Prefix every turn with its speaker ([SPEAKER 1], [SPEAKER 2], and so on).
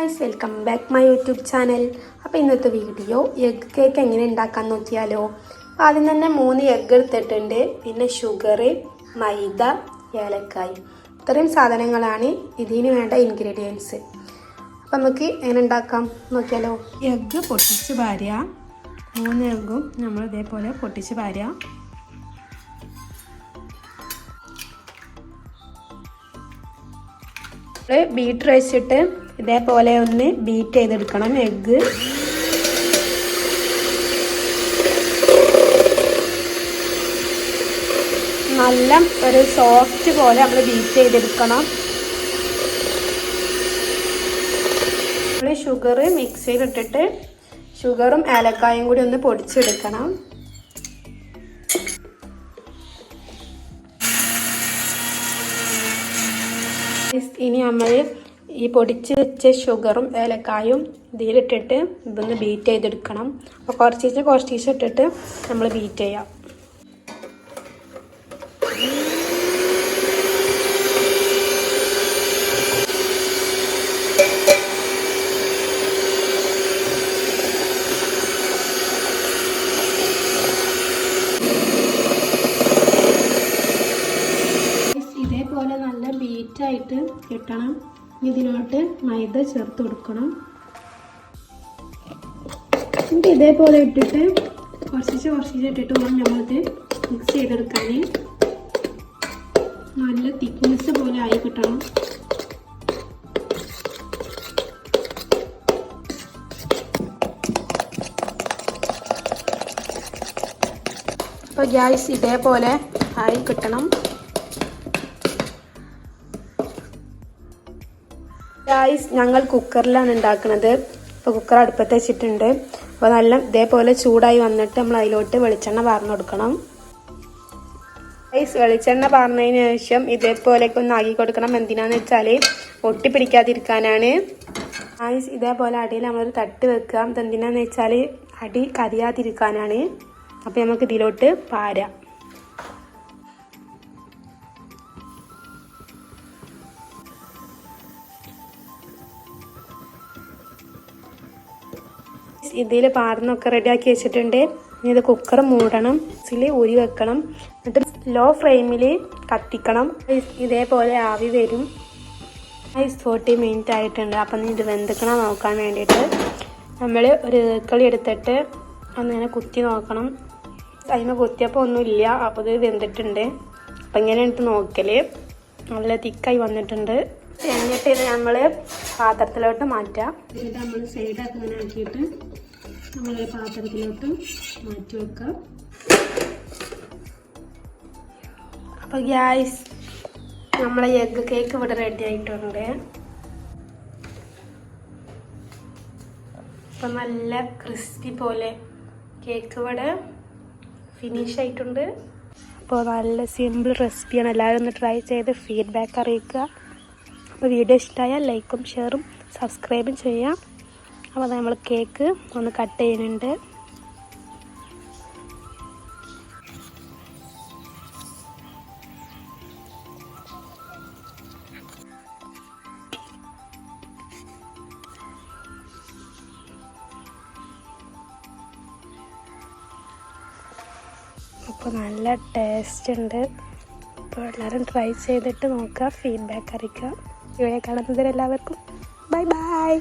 [SPEAKER 1] Guys welcome back my YouTube channel അപ്പോൾ ഇന്നത്തെ video egg cake എങ്ങനെ ഉണ്ടാക്കാൻ നോക്കിയാലോ? അപ്പോൾ ആദ്യം തന്നെ മൂന്ന് എഗ് എടുത്തിട്ടുണ്ട്. പിന്നെ ഷുഗർ മൈദ ഏലക്കായ്. ഇത്രയും സാധനങ്ങളാണ് ഇതിന് വേണ്ട ഇൻഗ്രീഡിയൻസ് അപ്പോൾ നമുക്ക് എങ്ങനെ ഉണ്ടാക്കാം നോക്കിയാലോ? എഗ്ഗ് പൊട്ടിച്ച് പാരുക മൂന്ന് എഗ്ഗും നമ്മൾ ഇതേപോലെ പൊട്ടിച്ച് പാരുക ബീറ്റർ വെച്ചിട്ട് ഇതേപോലെ ഒന്ന് ബീറ്റ് ചെയ്തെടുക്കണം എഗ്ഗ് നല്ല ഒരു സോഫ്റ്റ് പോലെ നമ്മൾ ബീറ്റ് ചെയ്തെടുക്കണം. നമ്മൾ ഷുഗർ മിക്സിയിൽ ഇട്ടിട്ട് ഷുഗറും ഏലക്കായും കൂടി ഒന്ന് പൊടിച്ചെടുക്കണം. ഇനി നമ്മൾ ഈ പൊടിച്ച് വെച്ച ഷുഗറും ഏലക്കായും ഇതിലിട്ടിട്ട് ഇതൊന്ന് ബീറ്റ് ചെയ്തെടുക്കണം. അപ്പോൾ കുറച്ച് കുറച്ച് ഇട്ടിട്ട് നമ്മൾ ബീറ്റ് ചെയ്യാം ഇതേപോലെ നല്ല ബീറ്റായിട്ട് കിട്ടണം. ഇതിലോട്ട് മൈദ ചേർത്ത് കൊടുക്കണം. എന്നിട്ട് ഇതേപോലെ ഇട്ടിട്ട് കുറച്ച് കുറച്ച് ഇട്ടിട്ട് വേണം നമ്മളിത് മിക്സ് ചെയ്തെടുക്കാൻ നല്ല തിക്നെസ് പോലെ ആയി കിട്ടണം. അപ്പോൾ ഗ്യാസ് ഇതേപോലെ ആയി കിട്ടണം. ഗായ്സ് ഞങ്ങൾ കുക്കറിലാണ് ഉണ്ടാക്കുന്നത് ഇപ്പോൾ കുക്കർ അടുപ്പത്ത് വെച്ചിട്ടുണ്ട്. അപ്പോൾ നല്ല ഇതേപോലെ ചൂടായി വന്നിട്ട് നമ്മൾ അതിലോട്ട് വെളിച്ചെണ്ണ പാർന്നു കൊടുക്കണം. ഗൈസ് വെളിച്ചെണ്ണ പാർന്നതിന് ശേഷം ഇതേപോലെയൊക്കെ ഒന്ന് ആക്കി കൊടുക്കണം. എന്തിനാന്ന് വെച്ചാൽ ഒട്ടിപ്പിടിക്കാതിരിക്കാനാണ് ഗൈസ് ഇതേപോലെ അടിയിൽ നമ്മളൊരു തട്ട് വെക്കുക. എന്തിനാന്ന് വെച്ചാൽ അടി കരിയാതിരിക്കാനാണ്. അപ്പോൾ നമുക്ക് ഇതിലോട്ട് പാരാം. ഇതിൽ പാർന്നൊക്കെ റെഡിയാക്കി വെച്ചിട്ടുണ്ട്. ഇനി ഇത് കുക്കർ മൂടണം. ഇതിൽ ഉരി വെക്കണം. എന്നിട്ട് ലോ ഫ്ലെയിമിൽ കത്തിക്കണം. ഇതേപോലെ ആവി വരും. ഐസ് ഫോർട്ടി മിനിറ്റ് ആയിട്ടുണ്ട്. അപ്പം ഇത് വെന്തിക്കണം നോക്കാൻ വേണ്ടിയിട്ട്. നമ്മൾ ഒരു കളി എടുത്തിട്ട് ഒന്നിങ്ങനെ കുത്തി നോക്കണം. അതിന് കുത്തിയപ്പോൾ ഒന്നുമില്ല അപ്പോൾ ഇത് വെന്തിട്ടുണ്ട്. അപ്പം ഇങ്ങനെ എടുത്ത് നോക്കൽ നല്ല തിക്കായി വന്നിട്ടുണ്ട്. എന്നിട്ട് ഇത് നമ്മൾ പാത്രത്തിലോട്ട് മാറ്റാം. എന്നിട്ട് നമ്മൾ സൈഡൊക്കെ ഇങ്ങനെ ആക്കിയിട്ട് നമ്മൾ പാത്രത്തിലോട്ട് മാറ്റി വെക്കാം. അപ്പോൾ ഗ്യാസ് നമ്മളെ എഗ് കേക്ക് ഇവിടെ റെഡി ആയിട്ടുണ്ട്. അപ്പം നല്ല ക്രിസ്പി പോലെ കേക്ക് ഇവിടെ ഫിനിഷ് ആയിട്ടുണ്ട്. അപ്പോൾ നല്ല സിമ്പിൾ റെസിപ്പിയാണ് എല്ലാവരും ഒന്ന് ട്രൈ ചെയ്ത് ഫീഡ്ബാക്ക് അറിയിക്കുക. അപ്പോൾ വീഡിയോ ഇഷ്ടമായാൽ ലൈക്കും ഷെയറും സബ്സ്ക്രൈബും ചെയ്യാം. അപ്പോൾ നമ്മൾ കേക്ക് ഒന്ന് കട്ട് ചെയ്യുന്നുണ്ട്. അപ്പോൾ നല്ല ടേസ്റ്റ് ഉണ്ട്. അപ്പോൾ എല്ലാവരും ട്രൈ ചെയ്തിട്ട് നോക്കുക ഫീഡ്ബാക്ക് അറിയിക്കുക. ഇവിടെ കാണുന്നതിൽ എല്ലാവർക്കും ബൈ ബൈ